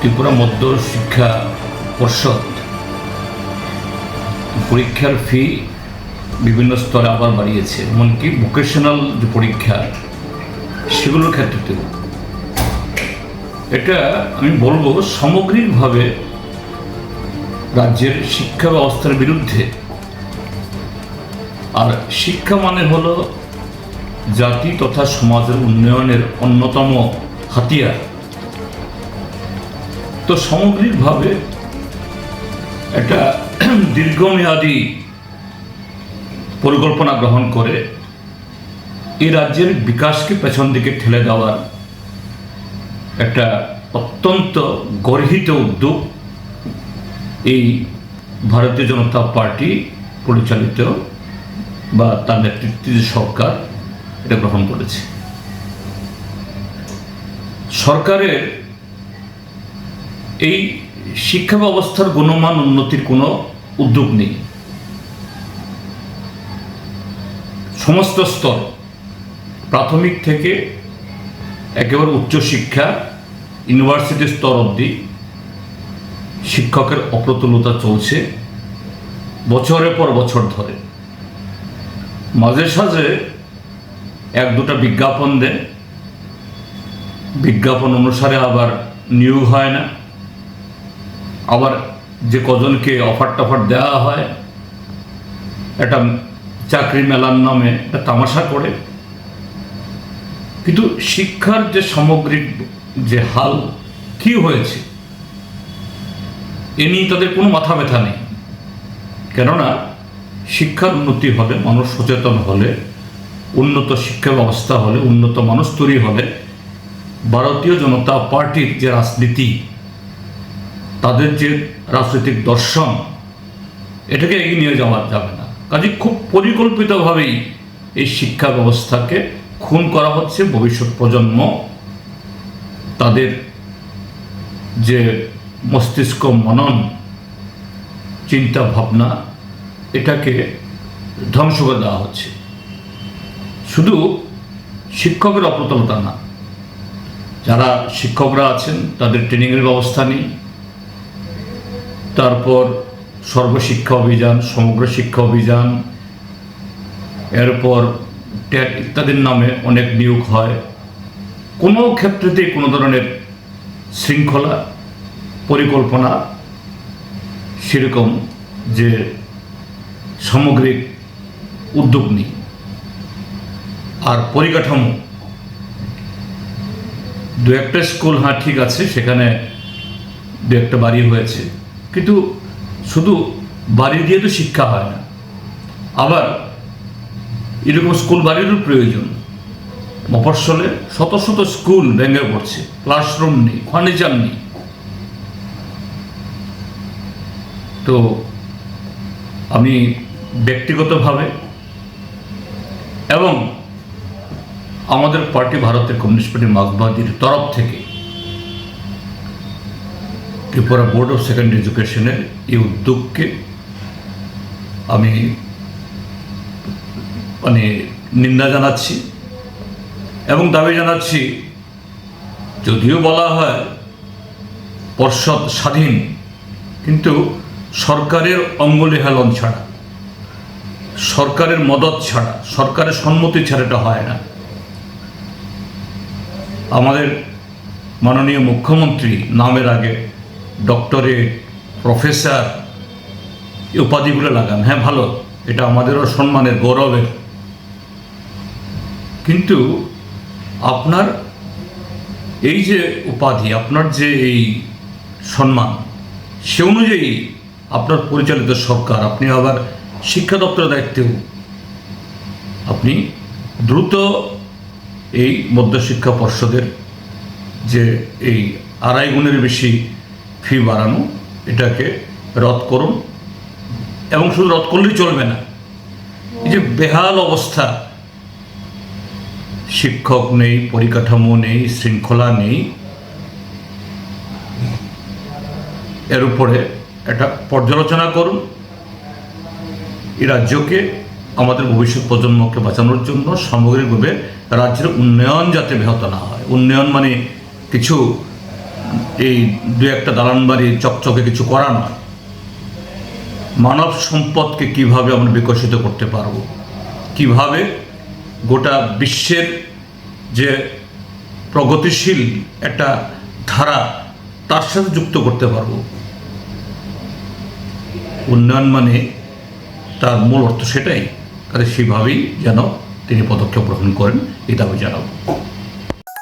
ত্রিপুরা মধ্য শিক্ষা পর্ষদ পরীক্ষার ফি বিভিন্ন স্তরে আবার বাড়িয়েছে, এমনকি ভোকেশনাল যে পরীক্ষা, সেগুলোর ক্ষেত্রেতেও এটা আমি বলব সামগ্রিকভাবে রাজ্যের শিক্ষা ব্যবস্থার বিরুদ্ধে। আর শিক্ষা মানে হলো জাতি তথা সমাজের উন্নয়নের অন্যতম হাতিয়ার। তো সামগ্রিকভাবে একটা দীর্ঘমেয়াদী পরিকল্পনা গ্রহণ করে এই রাজ্যের বিকাশকে পেছন দিকে ঠেলে দেওয়ার একটা অত্যন্ত গর্হিত উদ্যোগ এই ভারতীয় জনতা পার্টি পরিচালিত বা তার নেতৃত্বে যে সরকার, এটা গ্রহণ করেছে। সরকারের এই শিক্ষা ব্যবস্থার গুণমান উন্নতির কোনো উদ্যোগ নেই। সমস্ত স্তর, প্রাথমিক থেকে একেবারে উচ্চশিক্ষা ইউনিভার্সিটি স্তর অবধি শিক্ষকের অপ্রতুলতা চলছে বছরের পর বছর ধরে। মাঝে সাঝে এক দুটা বিজ্ঞাপন দেন। বিজ্ঞাপন অনুসারে আবার নিয়োগ হয় না। আবার যে কজনকে অফার টফার দেওয়া হয়, একটা চাকরি মেলার নামে একটা তামাশা করে। কিন্তু শিক্ষার যে সামগ্রিক যে হাল, কি হয়েছে? এ নিয়ে তাদের কোনো মাথা ব্যথা নেই। কেননা, শিক্ষার উন্নতি হলে, মানুষ সচেতন হলে, উন্নত শিক্ষা ব্যবস্থা হলে, উন্নত মানুষ তৈরি হলে, ভারতীয় জনতা পার্টির যে রাজনীতি তাদের যে রাজনৈতিক দর্শন, এটাকে এগিয়ে নিয়ে যাওয়া যাবে না। কাজে খুব পরিকল্পিতভাবেই এই শিক্ষা ব্যবস্থাকে খুন করা হচ্ছে ভবিষ্যৎ প্রজন্ম। তাদের যে মস্তিষ্ক মনন চিন্তা ভাবনা, এটাকে ধ্বংস করে দেওয়া হচ্ছে। শুধু শিক্ষকের অপ্রতুলতা না, যারা শিক্ষকরা আছেন, তাদের ট্রেনিংয়ের ব্যবস্থা নেই তারপর সর্বশিক্ষা অভিযান, সমগ্র শিক্ষা অভিযান, এরপর ট্যাট ইত্যাদির নামে অনেক নিয়োগ হয়। কোনো ক্ষেত্রেতেই কোনো ধরনের শৃঙ্খলা পরিকল্পনা সেরকম যে সামগ্রিক উদ্যোগ নেই। আর পরিকাঠামো, দু একটা স্কুল হ্যাঁ ঠিক আছে, সেখানে দু একটা বাড়ি হয়েছে। কিন্তু শুধু বাড়ি দিয়ে তো শিক্ষা হয় না। আবার এরকম স্কুল বাড়িরও প্রয়োজন। মফস্বলে শত শত স্কুল ভেঙে পড়ছে। ক্লাসরুম নেই ফার্নিচার নেই। তো আমি ব্যক্তিগতভাবে এবং আমাদের পার্টি ভারতের কমিউনিস্ট পার্টি মার্ক্সবাদীর তরফ থেকে ত্রিপুরা বোর্ড অফ সেকেন্ডারি এডুকেশনের এই উদ্যোগকে আমি মানে নিন্দা জানাচ্ছি এবং দাবি জানাচ্ছি, যদিও বলা হয় পর্ষদ স্বাধীন, কিন্তু সরকারের অঙ্গুলি হেলন ছাড়া, সরকারের মদত ছাড়া, সরকারের সম্মতি ছাড়া এটা হয় না। আমাদের মাননীয় মুখ্যমন্ত্রী নামের আগে ডক্টরেট প্রফেসর, এই উপাধিগুলো লাগান। হ্যাঁ ভালো, এটা আমাদেরও সম্মানের গৌরবের। কিন্তু আপনার এই যে উপাধি, আপনার যে এই সম্মান, সে অনুযায়ী আপনার পরিচালিত সরকার, আপনি আবার শিক্ষা দপ্তরের দায়িত্বেও আপনি দ্রুত এই মধ্যশিক্ষা পর্ষদের যে এই আড়াই গুণের বেশি ফি বাড়ানো, এটাকে রদ করুন এবং শুধু রদ করলেই চলবে না। এই যে বেহাল অবস্থা, শিক্ষক নেই, পরিকাঠামো নেই, শৃঙ্খলা নেই, এর উপরে একটা পর্যালোচনা করুন। এই রাজ্যকে, আমাদের ভবিষ্যৎ প্রজন্মকে বাঁচানোর জন্য সামগ্রিকভাবে রাজ্যের উন্নয়ন যাতে ব্যাহত না হয়। উন্নয়ন মানে কিছু এই দু একটা দালান বাড়ি চকচকে কিছু করা নয় মানব সম্পদকে কীভাবে আমরা বিকশিত করতে পারব? কীভাবে গোটা বিশ্বের যে প্রগতিশীল একটা ধারা, তার সাথে যুক্ত করতে পারব? উন্নয়ন মানে তার মূল অর্থ সেটাই। কাজে সেভাবেই যেন তিনি পদক্ষেপ গ্রহণ করেন এই দাবি জানাব।